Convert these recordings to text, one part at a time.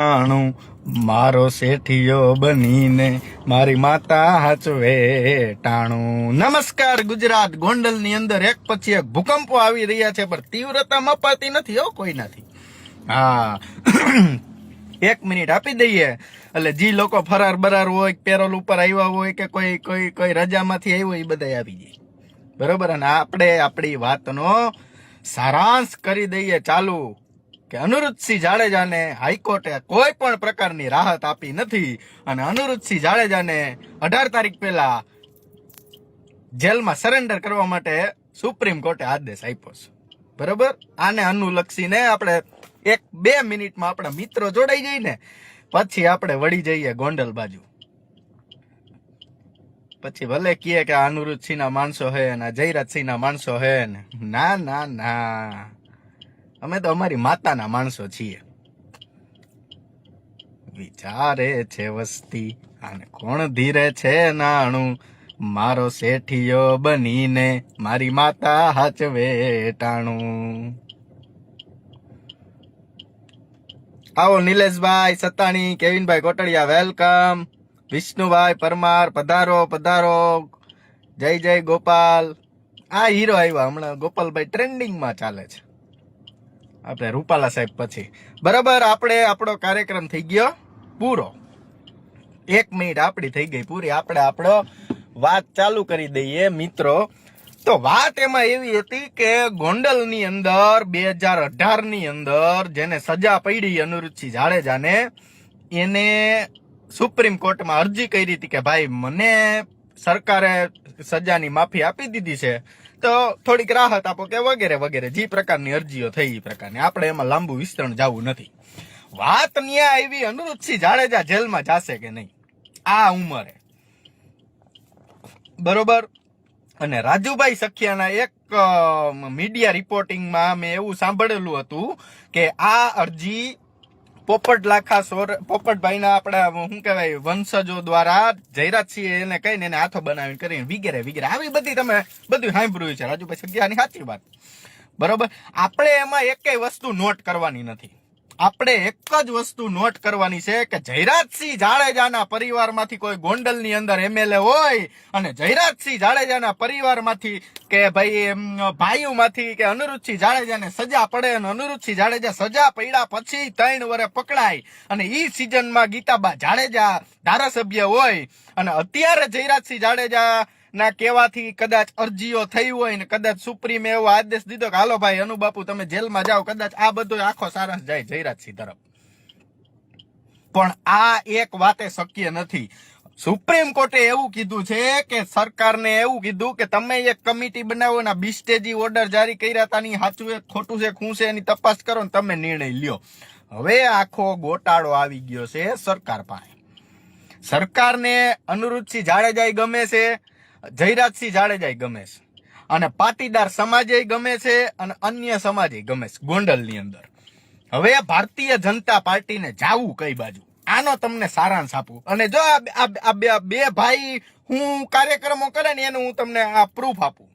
ટાણું મારો શેઠિયો બનીને મારી માતા હાચવે ટાણું. નમસ્કાર, ગુજરાત ગોંડલની અંદર એક પછી એક ભૂકંપો આવી રહ્યા છે, પણ તીવ્રતા મપાતી નથી હો, કોઈ નથી. હા. એક મિનિટ આપી દઈએ. એટલે જે લોકો ફરાર બરાર હોય, પેરોલ ઉપર આવ્યા હોય કે કોઈ કોઈ કોઈ રજામાંથી આવ્યો એ બધા આવી જાય. બરોબર? અને આપણે આપણી વાતનો સારાંશ કરી દઈએ. ચાલુ. કે અનુરુદ્ધસિંહ જાડેજાને હાઈકોર્ટે કોઈ પણ પ્રકારની રાહત આપી નથી અને અનુરુદ્ધસિંહ જાડેજાને અઢાર તારીખ પહેલા જેલમાં સરેન્ડર કરવા માટે સુપ્રીમ કોર્ટે આદેશ આપ્યો છે. બરોબર? આને અનુલક્ષીને આપણે એક બે મિનિટમાં આપણા મિત્રો જોડાઈ જઈએ ને, પછી આપણે વળી જઈએ ગોંડલ બાજુ. પછી ભલે કહે કે આ અનુરુદ્ધસિંહ ના માણસો હે ને આ જયરાજસિંહ ના માણસો હે ને. ના ના ના. અમે તો અમારી માતાના માણસો છીએ. વિચારે છે વસ્તી અને કોણ ધીરે છે નાણું? મારો શેઠિયો બનીને મારી માતા હાચવે ટાણું. આવો નિલેશભાઈ સત્તાણી, કેવિનભાઈ કોટડિયા, વેલકમ. વિષ્ણુભાઈ પરમાર, પધારો પધારો. જય જય ગોપાલ. આ હીરો આવ્યા હમણાં ગોપાલભાઈ ટ્રેન્ડિંગમાં ચાલે છે. આપણે રૂપાલા સાહેબ પછી. બરાબર, આપણે આપણો કાર્યક્રમ થઈ ગયો. પૂરો. એક મિનિટ આપણી થઈ ગઈ પૂરી. આપણે આપણો વાત ચાલુ કરી દઈએ, મિત્રો. તો વાત એમાં એવી હતી કે ગોંડલની અંદર, બે હજાર અઢારની અંદર જેને સજા પડી અનુરુચિ જાડેજાને, એને સુપ્રીમ કોર્ટમાં અરજી કરી હતી કે ભાઈ, મને સરકારે સજાની માફી આપી દીધી છે. તો થોડીક રાહત આપો કે વગેરે વગેરે. જે પ્રકારની અરજીઓ થઈ એ પ્રકારની. આપણે એમાં લાંબુ વિસ્તરણ જવું નથી. વાત ન્યા આવી અનુરુચિ જાડેજા જેલમાં જાશે કે નહીં? આ ઉંમરે. બરોબર? અને રાજુભાઈ સખિયાના એક મીડિયા રિપોર્ટિંગમાં મેં એવું સાંભળેલું હતું કે આ અરજી પોપટ લાખા સોર પોપટભાઈના આપણા શું કહેવાય, વંશજો દ્વારા જયરાજ જયરાજસિંહ એને કહીને એને હાથો બનાવીને કરીને વિગેરે વિગેરે. આવી બધી તમે બધું સાંભળ્યું છે. રાજુભાઈ સગ્યાની સાચી વાત. બરોબર? આપણે એમાં એકેય વસ્તુ નોટ કરવાની નથી. આપણે એક જ વસ્તુ નોટ કરવાની છે કે જયરાજસિંહ જાડેજાના પરિવારમાંથી કોઈ ગોંડલની અંદર એમએલએ હોય અને જયરાજસિંહ જાડેજાના પરિવારમાંથી કે ભાઈ ભાઈઓમાંથી કે અનુરૂધસિંહ જાડેજાને સજા પડે અને અનુરૂધસિંહ જાડેજા સજા પડ્યા પછી ત્રણ વરે પકડાય. અને ઈ સિઝનમાં ગીતાબા જાડેજા ધારાસભ્ય હોય. અને અત્યારે જયરાજસિંહ જાડેજા ના કહેવાથી કદાચ અરજીઓ થઈ હોય ને કદાચ સુપ્રીમે એવો આદેશ દીધો કે, હાલો ભાઈ અનુબાપુ તમે જેલમાં જાઓ. કદાચ આ બધો આખો સારસ જાય જયરાજસિંહ તરફ. પણ આ એક વાતે શક્ય નથી. સુપ્રીમ કોર્ટે એવું કીધું છે કે સરકારને એવું કીધું કે, તમે એક કમિટી બનાવો ને બિસ્ટેજી ઓર્ડર જારી કર્યા હતા ની સાચું છે, ખોટું છે ખૂંશે એની તપાસ કરો ને તમે નિર્ણય લ્યો. હવે આખો ગોટાળો આવી ગયો છે સરકાર પાસે. સરકારને અનુરૂધસિંહ જાડેજાઈ ગમે છે જયરાજસિંહ જાડેજાય ગમે છે. અને પાટીદાર સમાજે ગમે છે અને અન્ય સમાજે ગમે છે, ગોંડલની અંદર. હવે ભારતીય જનતા પાર્ટીને જાવું કઈ બાજુ? આનો તમને સારાંશ આપું. અને જો આ બે- ભાઈ હું કાર્યક્રમો કરે ને એનું હું તમને આ પ્રૂફ આપું.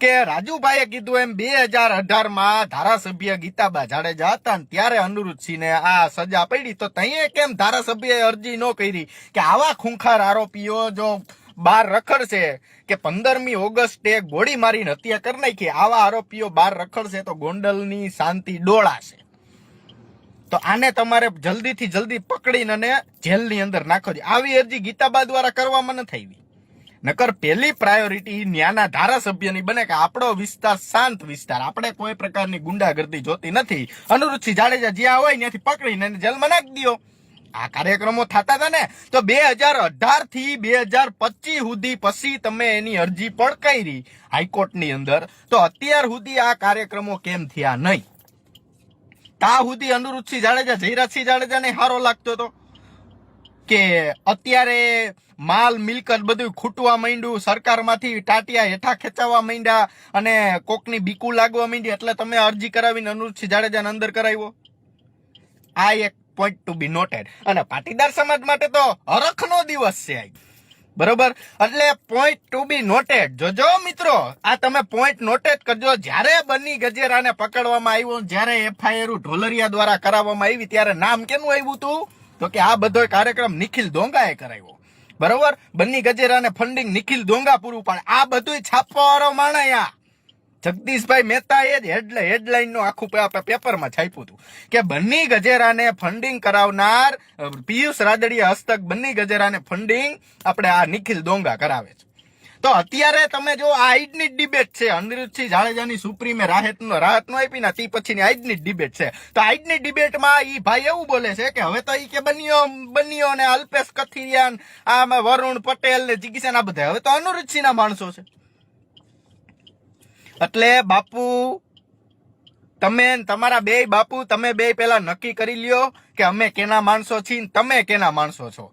કે રાજુભાઈએ કીધું એમ, બે હજાર અઢારમાં ધારાસભ્ય ગીતાબા જાડેજા હતા ને ત્યારે અનુરૂધસિંહને આ સજા પડી. તો તઈએ કેમ ધારાસભ્યએ અરજી ન કરી? કે આવા ખૂંખાર આરોપીઓ જો બાર રખડશે કે પંદરમી ઓગસ્ટે ગોળી મારીને હત્યા કરી નાખી. આવા આરોપીઓ બાર રખડશે તો ગોંડલની શાંતિ ડોળાશે. તો આને તમારે જલ્દીથી જલ્દી પકડીને અને જેલની અંદર નાખો આવી અરજી ગીતાબા દ્વારા કરવામાં નથી આવી નકર પહેલી પ્રાયોરિટી ન્યાના ધારાસભ્યની બને કે આપણો વિસ્તાર શાંત વિસ્તાર. આપણે કોઈ પ્રકારની ગુંડાગર્દી જોતી નથી. અનુરૂચિ જાડેજા જ્યાં હોય ત્યાંથી પકડીને જેલમાં નાખી દો આ કાર્યક્રમો થતા હતા ને, તો બે હજાર અઢારથી બે હજાર પચીસ સુધી પછી તમે એની અરજી પણ કરી હાઈકોર્ટની અંદર. તો અત્યાર સુધી આ કાર્યક્રમો કેમ થયા નહીં? તા સુધી અનુરૂધસિંહ જાડેજા, જયરાજસિંહ જાડેજાને હારો લાગતો હતો કે અત્યારે માલ, મિલકત બધું ખૂટવા માંડ્યું, સરકારમાંથી ટાટિયા હેઠા ખેંચાવા માંડ્યા અને કોકની બીકું લાગવા માંડી, એટલે તમે અરજી કરાવીને અનુરૂધસિંહ જાડેજાને અંદર કરાવ્યો. આ એક પોઈન્ટ ટુ બી નોટેડ અને પાટીદાર સમાજ માટે તો હરખનો દિવસ છે બરોબર? એટલે પોઈન્ટ ટુ બી નોટેડ જોજો મિત્રો, આ તમે પોઈન્ટ નોટેડ કરજો. જ્યારે બની ગજેરાને પકડવામાં આવ્યો, જ્યારે એફઆઈઆર ઢોલરિયા દ્વારા કરાવવામાં આવી, ત્યારે નામ કેનું આવ્યું હતું? તો કે આ બધો કાર્યક્રમ નિખિલ દોંગાએ કરાવ્યો. બરોબર? બંની ગજેરાને ફંડિંગ નિખિલ દોંગા પૂરું પાડે. આ બધું છાપવાવાળો માણસ જગદીશભાઈ મહેતાએ જ હેડ હેડલાઇનનું આખું આપણે પેપરમાં છાપ્યું હતું કે બન્ની ગજેરાને ફંડિંગ કરાવનાર પિયુષ રાદડિયા હસ્તક બન્ની ગજેરાને ફંડિંગ આપણે આ નિખિલ દોંગા કરાવે છે. તો અત્યારે તમે જો આ આજની જ ડિબેટ છે, અનિરુદ્ધસિંહ જાડેજાની સુપ્રીમે રાહતનો રાહતનો આપી ને તે પછીની આજની જ ડિબેટ છે. તો આજની ડિબેટમાં એ ભાઈ એવું બોલે છે કે હવે તો એ કે બન્યો બન્યો ને અલ્પેશ કથિરિયાન આ વરુણ પટેલ ને જિગીસન આ બધા. હવે તો અનિરુદ્ધસિંહ ના માણસો છે. એટલે બાપુ, તમે તમારા બે બાપુ, તમે બે પેલા નક્કી કરી લ્યો કે અમે કેના માણસો છીએ તમે કેના માણસો છો.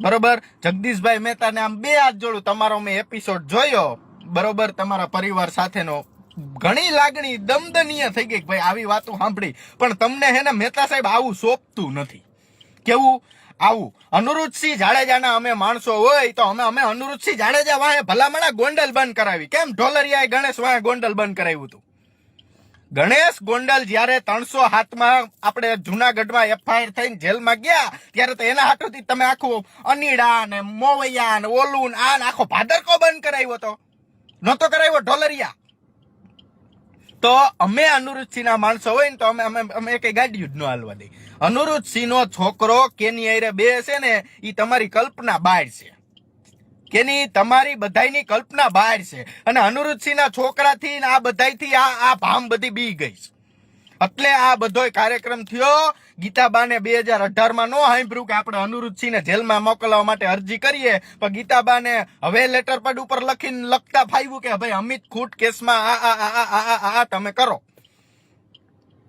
બરોબર? જગદીશભાઈ મહેતાને આમ બે હાથ જોડું તમારો મેં એપિસોડ જોયો. બરોબર? તમારા પરિવાર સાથેનો ઘણી લાગણી દમદનીય થઈ ગઈ ભાઈ આવી વાતો સાંભળી. પણ તમને હે ને મહેતા સાહેબ આવું સોંપતું નથી. કેવું? આવું. અનુરુદ્ધસિંહ જાડેજાના અમે માણસો હોય તો અમે અમે અનુરુદ્ધસિંહ જાડેજા વાહે ભલામણા ગોંડલ બંધ કરાવી. કેમ? ઢોલરિયાએ ગણેશ વાહે ગોંડલ બંધ કરાવ્યું હતું. ગણેશ ગોંડલ જ્યારે ત્રણસો હાથમાં આપણે જુનાગઢમાં એફઆઈઆર થઈને જેલમાં ગયા, ત્યારે તો એના હાથોથી તમે આખું અનીડા ને મોવૈયા ને ઓલું ને આ આખો ભાદરકો બંધ કરાવ્યો તો નહોતો કરાવ્યો ઢોલરિયા. તો અમે અનુરુદ્ધસિંહના માણસો હોય ને તો અમે અમે અમે કઈ ગાડીયું જ ન હાલવા દઈ અનુરુદ્ધસિંહનો છોકરો કેની આરે બે છે ને એ તમારી કલ્પના બહાર છે કેની તમારી બધાયની કલ્પના બહાર છે અને અનુરુદ્ધસિંહના છોકરાથી આ બધાયથી આ આ ભામ બધી બી ગઈ છે એટલે આ બધોય કાર્યક્રમ થયો ગીતાબાને બે હજાર અઢારમાં નો સાંભળ્યું કે આપણે અનુરુદ્ધસિંહને જેલમાં મોકલવા માટે અરજી કરીએ પણ ગીતાબાને હવે લેટર પેડ ઉપર લખીને લખતા ફાવ્યું કે ભાઈ અમિત ખૂટ કેસમાં આ આ આ આ આ તમે કરો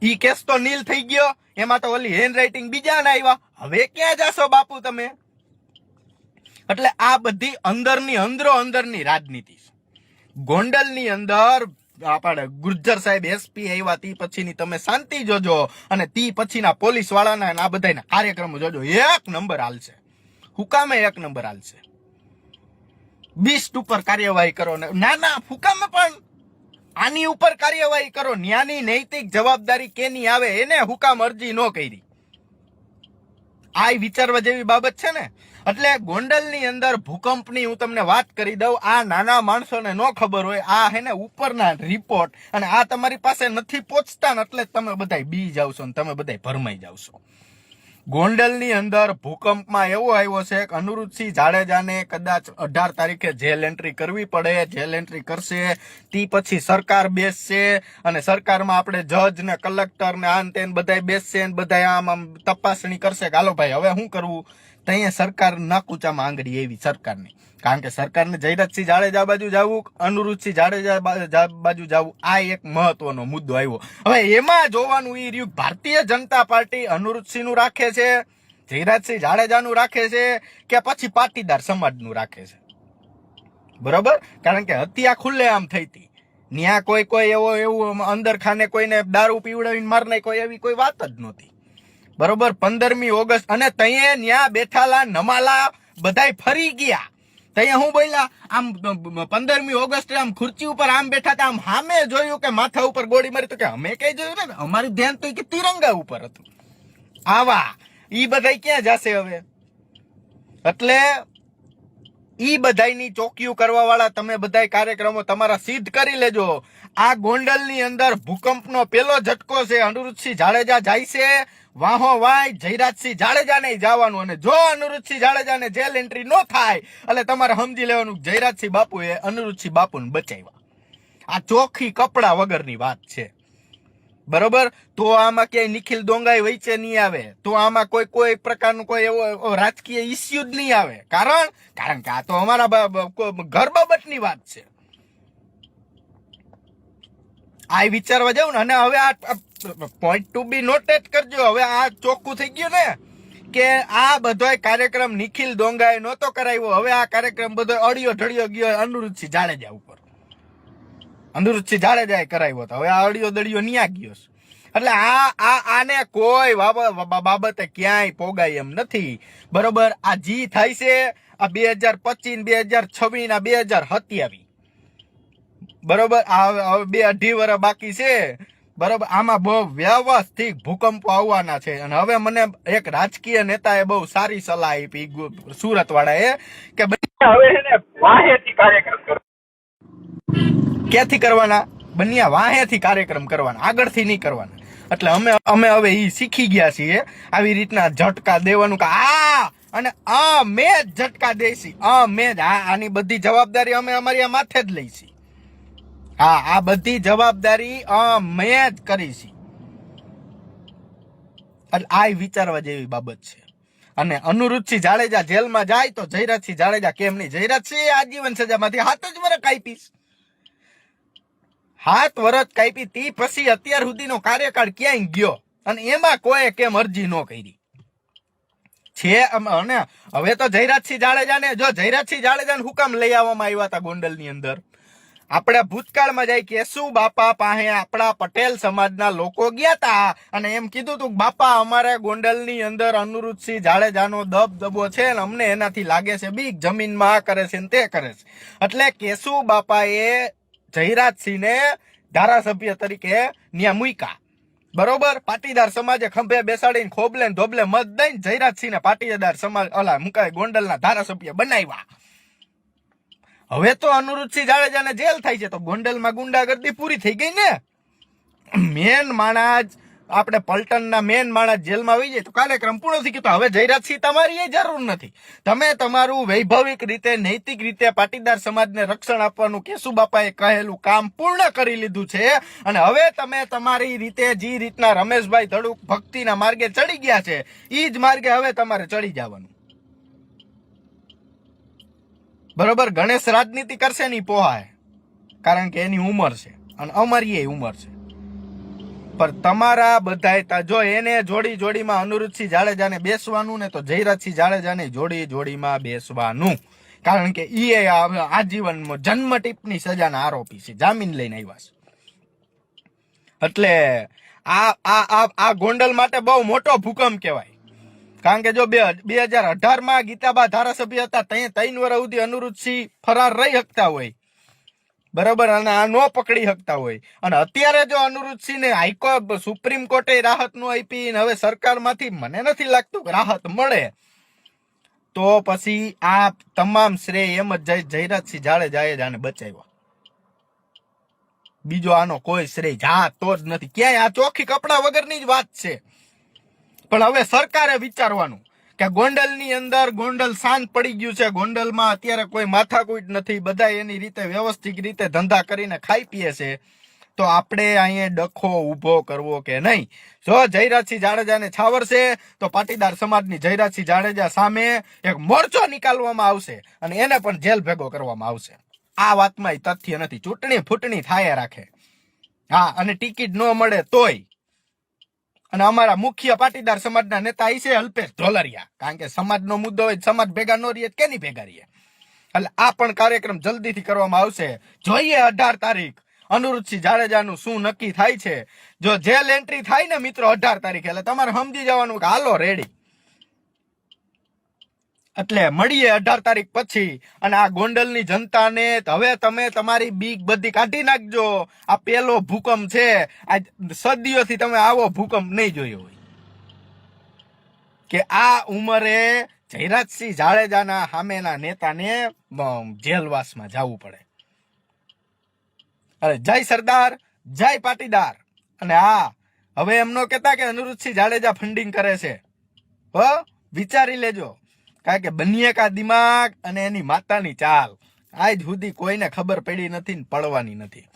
ઈ કેસ તો નીલ થઈ ગયો. એમાં તો ઓલી હેન્ડ રાઇટિંગ બીજા ના આવ્યા હવે ક્યાં જાશો બાપુ તમે? એટલે આ બધી અંદરની અંદરો અંદરની રાજનીતિ ગોંડલની અંદર આપણે ગુર્જર સાહેબ એસપી આવ્યા તી પછીની તમે શાંતિ જોજો અને તી પછીના પોલીસ વાળાના આ બધાના કાર્યક્રમો જોજો. એક નંબર હાલશે હુકામે એક નંબર હાલશે બીસ્ટ ઉપર કાર્યવાહી કરો ને. ના ના, હુકામે પણ આની ઉપર કાર્યવાહી કરો. ન્યાની નૈતિક જવાબદારી કેની આવે એને હુકામ અરજી ન કરી. આ વિચારવા જેવી બાબત છે ને? એટલે ગોંડલની અંદર ભૂકંપની હું તમને વાત કરી દઉં. આ નાના માણસોને ન ખબર હોય. આ હે ને ઉપરના રિપોર્ટ અને આ તમારી પાસે નથી પહોંચતા ને એટલે તમે બધા બી જાવશો ને તમે બધા ભરમાઈ જાવશો. ગોંડલની અંદર ભૂકંપમાં એવો આવ્યો છે કે અનુરુદ્ધસિંહ જાડેજાને કદાચ અઢાર તારીખે જેલ એન્ટ્રી કરવી પડે, જેલ એન્ટ્રી કરશે, તી પછી સરકાર બેસશે અને સરકારમાં આપણે જજ ને કલેક્ટર ને આન તેન બધાય બેસશે ને બધાય આમ આમ તપાસણી કરશે કે, હાલો ભાઈ, હવે શું કરવું? તો અહીંયા સરકાર નાકુચામાં આંગળી એવી સરકારની. કારણ કે સરકારને જયરાજસિંહ જાડેજા બાજુ જવું અનુરૂધસિંહ જાડેજા બાજુ જવું? આ એક મહત્વનો મુદ્દો આવ્યો. હવે એમાં જોવાનું એ રહ્યું ભારતીય જનતા પાર્ટી અનુરૂધસિંહનું રાખે છે જયરાજસિંહ જાડેજાનું રાખે છે કે પછી પાટીદાર સમાજનું રાખે છે? બરોબર? કારણ કે હત્યા ખુલ્લે આમ થઈ હતી ન્યા કોઈ કોઈ એવો એવું અંદર ખાને કોઈને દારૂ પીવડાવીને માર નાખ્યો એવી કોઈ વાત જ નહોતી. બરોબર? પંદરમી ઓગસ્ટ અને તઈએ ન્યા બેઠાલા, નમાલા, બધાય ફરી ગયા. તઈએ હું બોલ્યા, આમ પંદરમી ઓગસ્ટે આમ ખુરચી ઉપર આમ બેઠા હતા, આમ હામે જોયું કે માથા ઉપર ગોળી મારી તો કે અમે કઈ જોયું ને? અમારું ધ્યાન તો કે તિરંગા ઉપર હતું. આવા ઈ બધાય ક્યાં જશે હવે? એટલે ઈ બધાયની ચોકીઓ કરવા વાળા તમે બધાય કાર્યક્રમો તમારા સિદ્ધ કરી લેજો. આ ગોંડલની અંદર ભૂકંપનો પેલો ઝટકો છે અનુરુદ્ધસિંહ જાડેજા જાય છે. વાહો વાય, જયરાજસિંહ જાડેજા નહીં જવાનું અને જો અનુરુદ્ધસિંહ જાડેજાને જેલ એન્ટ્રી ન થાય, એટલે તમારે સમજી લેવાનું જયરાજસિંહ બાપુએ અનુરુદ્ધસિંહ બાપુને બચાવ્યા. આ ચોખ્ખી કપડા વગરની વાત છે. બરોબર? તો આમાં ક્યાંય નિખિલ ડોંગાઈ વચ્ચે નહીં આવે. તો આમાં કોઈ કોઈ પ્રકારનું કોઈ એવો રાજકીય ઇસ્યુ જ નહીં આવે. કારણ કારણ કે આ તો અમારા ઘર બાબતની વાત છે. આ વિચારવા જાવ ને, અને હવે આ પોઈન્ટ ટુ બી નોટેડ કરજો. હવે આ ચોખ્ખું થઈ ગયું ને, કે આ બધોય કાર્યક્રમ નિખિલ ડોંગાએ નહોતો કરાવ્યો. હવે આ કાર્યક્રમ બધો અડિયો ઢળિયો ગયો અનુરુદ્ધસિંહ જાડેજા ઉપર. અનુરુદ્ધસિંહ જાડેજાએ કરાવ્યો હતો. હવે આ અડિયો દડિયો ન્યા ગયો એટલે આ આ, આને કોઈ બાબ- બાબ- બાબતે ક્યાંય પોગાય એમ નથી. બરોબર, આ જી થાય છે આ બે હજાર પચીસ, બે હજાર છવ્વીસ, આ બે હજાર સત્યાવીસ. બરોબર, આ બે અઢી વર્ષ બાકી છે. બરોબર, આમાં બહુ વ્યવસ્થિત ભૂકંપો આવવાના છે. અને હવે મને એક રાજકીય નેતાએ બહુ સારી સલાહ આપી સુરત વાળાએ કે હવે કાર્યક્રમ કરો ક્યાંથી કરવાના? બન્યા વાહેથી કાર્યક્રમ કરવાના, આગળથી નહીં કરવાના. એટલે અમે અમે હવે એ શીખી ગયા છીએ આવી રીતના ઝટકા દેવાનું કે આ અને આ મેં જ ઝટકા દેશી આ મેં જ, આ આની બધી જવાબદારી અમે અમારી આ માથે જ લઈશી હા, આ બધી જવાબદારી મેં જ કરીશી એટલે આ વિચારવા જેવી બાબત છે. અને અનુરૂધસિંહ જાડેજા જેલમાં જાય તો જયરાજસિંહ જાડેજા કેમ નહીં? જયરાજસિંહ આજીવન સજામાંથી હાથ જ વરસ કાપીશ હાથ વરસ કાપી તી પછી અત્યાર સુધીનો કાર્યકાળ ક્યાંય ગયો? અને એમાં કોઈ કેમ અરજી ન કરી? છે અને હવે તો જયરાજસિંહ જાડેજાને, જો જયરાજસિંહ જાડેજાને હુકમ કામ લઈ આવવામાં આવ્યા હતા ગોંડલની અંદર? આપણે ભૂતકાળમાં જાય કેશુ બાપા પાસે આપણા પટેલ સમાજના લોકો ગયા હતા અને એમ કીધું તું બાપા, અમારે ગોંડલની અંદર અનુરૂધસિંહ જાડેજાનો દબદબો છે ને અમને એનાથી લાગે છે બીક, જમીનમાં આ કરે છે ને તે કરે છે. એટલે કેશુ બાપાએ જયરાજસિંહને ધારાસભ્ય તરીકે ત્યાં મૂક્યા. બરોબર? પાટીદાર સમાજે ખંભે બેસાડીને ખોબલે ધોબલે મત દઈને જયરાજસિંહને પાટીદાર સમાજ અલા મુકાય ગોંડલના ધારાસભ્ય બનાવ્યા. હવે તો અનુરૂધસિંહ જાડેજાને જેલ થાય છે, તો ગોંડલમાં ગુંડાગર્દી પૂરી થઈ ગઈ ને? મેન માણસ આપણે પલટણના મેન માણસ જેલમાં આવી જાય તો કાર્યક્રમ પૂર્ણ થઈ ગયો. તો હવે જયરાજસિંહ તમારી એ જરૂર નથી. તમે તમારું વૈભવિક રીતે, નૈતિક રીતે પાટીદાર સમાજને રક્ષણ આપવાનું કેશુ બાપાએ કહેલું કામ પૂર્ણ કરી લીધું છે. અને હવે તમે તમારી રીતે જે રીતના રમેશભાઈ ધડુક ભક્તિના માર્ગે ચડી ગયા છે એ જ માર્ગે હવે તમારે ચડી જવાનું. બરોબર? ગણેશ રાજનીતિ કરશે નહીં પોહાય કારણ કે એની ઉંમર છે. અને અમારી એ ઉંમર છે. પણ તમારા બધાય જો એને જોડી જોડીમાં અનુરુચિ જાડેજાને બેસવાનું ને તો જયરાજસિંહ જાડેજાને જોડી જોડીમાં બેસવાનું. કારણ કે એ આ- આજીવન જન્મ ટીપની સજાના આરોપી છે. જામીન લઈને આવ્યા છે. એટલે આ આ આ ગોંડલ માટે બહુ મોટો ભૂકંપ કહેવાય. કારણ કે જો બે બે હજાર અઢારમાં ગીતાબા ધારાસભ્ય હતા ત્યાં ત્રણ વર્ષ સુધી અનુરૂધસિંહ ફરાર રહી શકતા હોય. બરોબર? અને આ ન પકડી શકતા હોય. અને અત્યારે જો અનુરૂધસિંહને હાઈકોર્ટ સુપ્રીમ કોર્ટે રાહતનું આપી હવે સરકારમાંથી મને નથી લાગતું કે રાહત મળે, તો પછી આ તમામ શ્રેય એમ જ જય જયરાજસિંહ જાડેજાએ જ આને બચાવ્યો. બીજો આનો કોઈ શ્રેય જા તો જ નથી. ક્યાંય આ ચોખ્ખી કપડા વગરની જ વાત છે. પણ હવે સરકારે વિચારવાનું કે ગોંડલની અંદર ગોંડલ શાંત પડી ગયું છે. ગોંડલમાં અત્યારે કોઈ માથાકૂટ નથી. બધા એની રીતે વ્યવસ્થિત રીતે ધંધા કરીને ખાઈ પીએ છે. તો આપણે અહીંયા ડખો ઊભો કરવો કે નહીં? જો જયરાજસિંહ જાડેજાને છાવરશે તો પાટીદાર સમાજની જયરાજસિંહ જાડેજા સામે એક મોરચો નીકાળવામાં આવશે અને એને પણ જેલ ભેગો કરવામાં આવશે. આ વાતમાં તથ્ય નથી. ચૂંટણી ફૂટણી થાય રાખે. હા, અને ટિકિટ ન મળે તોય અને અમારા મુખ્ય પાટીદાર સમાજના નેતા એ છે અલ્પેશ ઢોલરિયા. કારણ કે સમાજનો મુદ્દો હોય સમાજ ભેગા ન રહીએ કેની ભેગા રહીએ? એટલે આ પણ કાર્યક્રમ જલ્દીથી કરવામાં આવશે. જોઈએ અઢાર તારીખ. અનુરૂધસિંહ જાડેજાનું શું નક્કી થાય છે? જો જેલ એન્ટ્રી થાય ને મિત્રો અઢાર તારીખે, એટલે તમારે સમજી જવાનું કે હાલો રેડી એટલે મળીએ અઢાર તારીખ પછી. અને આ ગોંડલની જનતાને હવે તમે તમારી બીક બધી કાઢી નાખજો. આ પેલો ભૂકંપ છે. આ સદીઓથી તમે આવો ભૂકંપ નહીં જોયો હોય. કે આ ઉંમરે જયરાજસિંહ જાડેજાના સામેના નેતાને જેલવાસમાં જવું પડે. અરે જય સરદાર, જય પાટીદાર. અને હા હવે એમનો કહેતા કે અનુરુચિ જાડેજા ફંડિંગ કરે છે. હો, વિચારી લેજો. કારણ કે બંને કા દિમાગ અને એની માતાની ચાલ. આજ સુધી કોઈને ખબર પડી નથી ને પડવાની નથી.